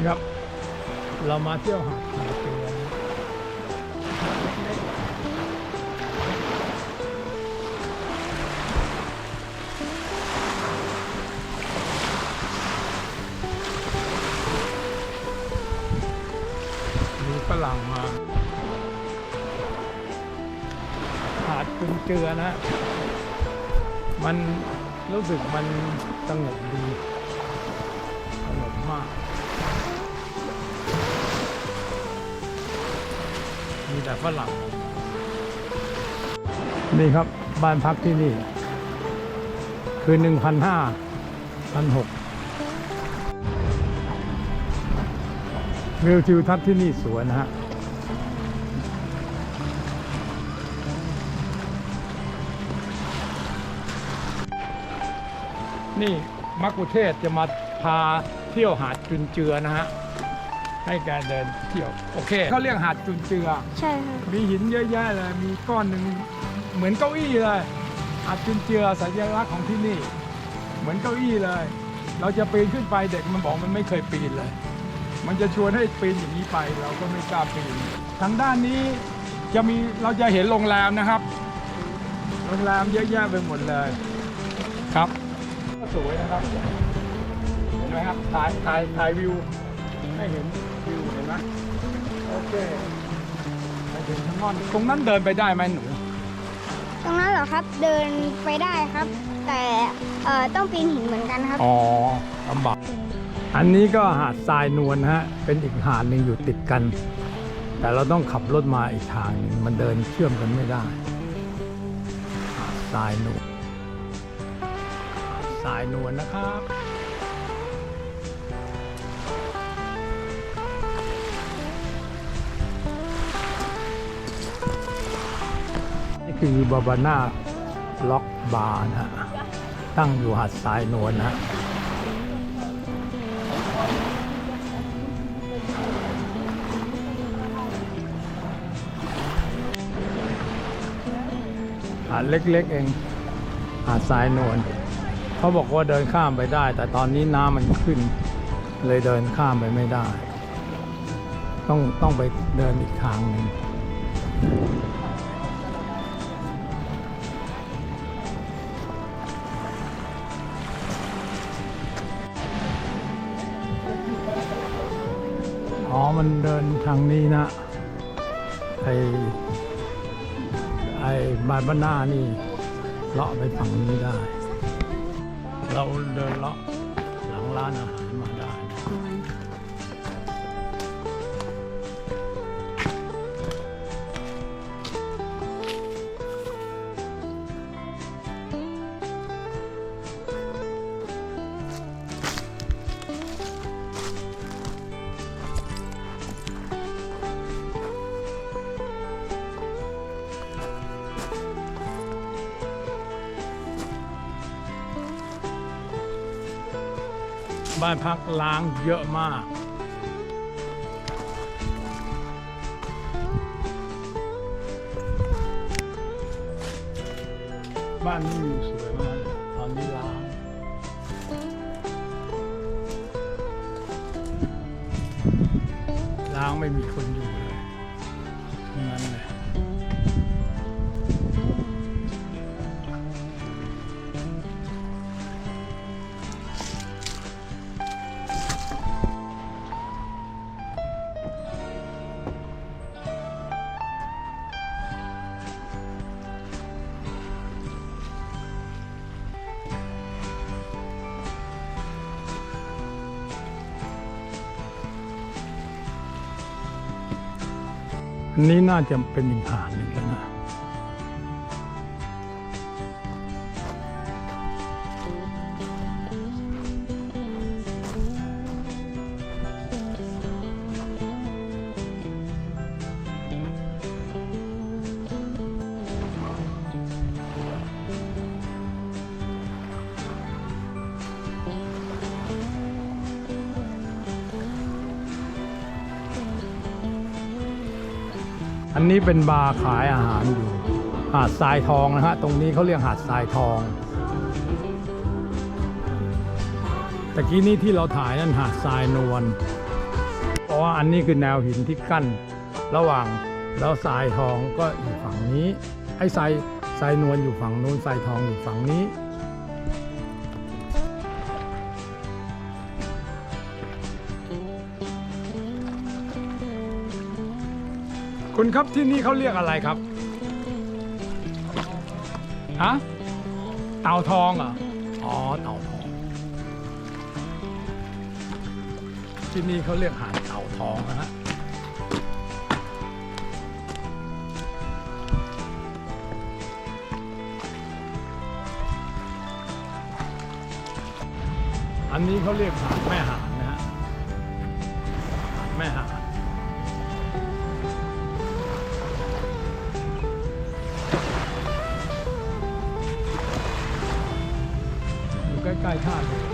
ี่ครับ เรามาเที่ยวหาดหาดเกลือมีฝรั่งมา หาดกุนเกลือนะ มันรู้สึกมันสงบดี มีแต่ฝรั่งนี่ครับบ้านพักที่นี่ คือหนึ่งพันห้าพันหกวิวทิวทัศน์ที่นี่สวยนะฮะนี่มักคุเทศจะมาพาเที่ยวหาดจุนเจือนะฮะ ให้แกเดินเที่ยวโอเคเขาเรียกหาดจุนเจือ ใช่ค่ะ มีหินเยอะแยะเลยมีก้อนหนึ่งเหมือนเก้าอี้เลยอาจจุนเจือสัญลักษณ์ของที่นี่ เหมือนเก้าอี้เลย เราจะปีนขึ้นไปเด็กมันบอกมันไม่เคยปีนเลย มันจะชวนให้ปีนอย่างนี้ไปเราก็ไม่กล้าปีนทางด้านนี้จะมีเราจะเห็นโรงแรมนะครับ โรงแรมเยอะแยะไปหมดเลยครับก็สวยนะครับเห็นไหมครับถ่ายถ่ายถ่ายวิว ให้เห็นวิวเห็นไหมโอเคไปถึงข้างนอกตรงนั้นเดินไปได้ไหมหนูตรงนั้นเหรอครับเดินไปได้ครับ แต่เอ่อต้องปีนหินเหมือนกันครับ อ๋อลำบากอันนี้ก็หาดทรายนวลนะฮะ เป็นอีกหาดหนึ่งอยู่ติดกัน แต่เราต้องขับรถมาอีกทางหนึ่งมันเดินเชื่อมกันไม่ได้ หาดทรายนวลหาดทรายนวลนะครับ คือบาบาน่าล็อกบาร์นะฮะตั้งอยู่หาดทรายนวลนะฮะหาดเล็กๆเอง หาดทรายนวลเขาบอกว่าเดินข้ามไปได้ แต่ตอนนี้น้ำมันขึ้น เลยเดินข้ามไปไม่ได้ ต้องต้องไปเดินอีกทางหนึ่ง มันเดินทางนี้นะ ไอไอบานบ้านหน้านี่ เลาะไปฝั่งนี้ได้ เราเดินเลาะหลังร้านอาหารมา บ้านพักล้างเยอะมาก บ้านนี้วิวสวยมากตอนนี้ล้างล้างไม่มีคนอยู่เลยทั้งนั้นเลย นี้น่าจะเป็นอีกหางหนึ่งแล้วนะ อันนี้เป็นบาร์ขายอาหารอยู่หาดทรายทองนะฮะ ตรงนี้เขาเรียกหาดทรายทองตะกี้นี้ที่เราถ่ายนั่นหาดทรายนวลเพราะว่าอันนี้คือแนวหินที่กั้น ระหว่างแล้วทรายทองก็อยู่ฝั่งนี้ ไอ้ทรายทรายนวลอยู่ฝั่งนู้นทรายทองอยู่ฝั่งนี้ คุณครับที่นี่เขาเรียกอะไรครับฮะเต่าทองเหรออ๋อเต่าทอง ที่นี่เขาเรียกหาดเต่าทองนะฮะอันนี้เขาเรียกหาดแม่หาดนะฮะหาดแม่หาด 盖ก่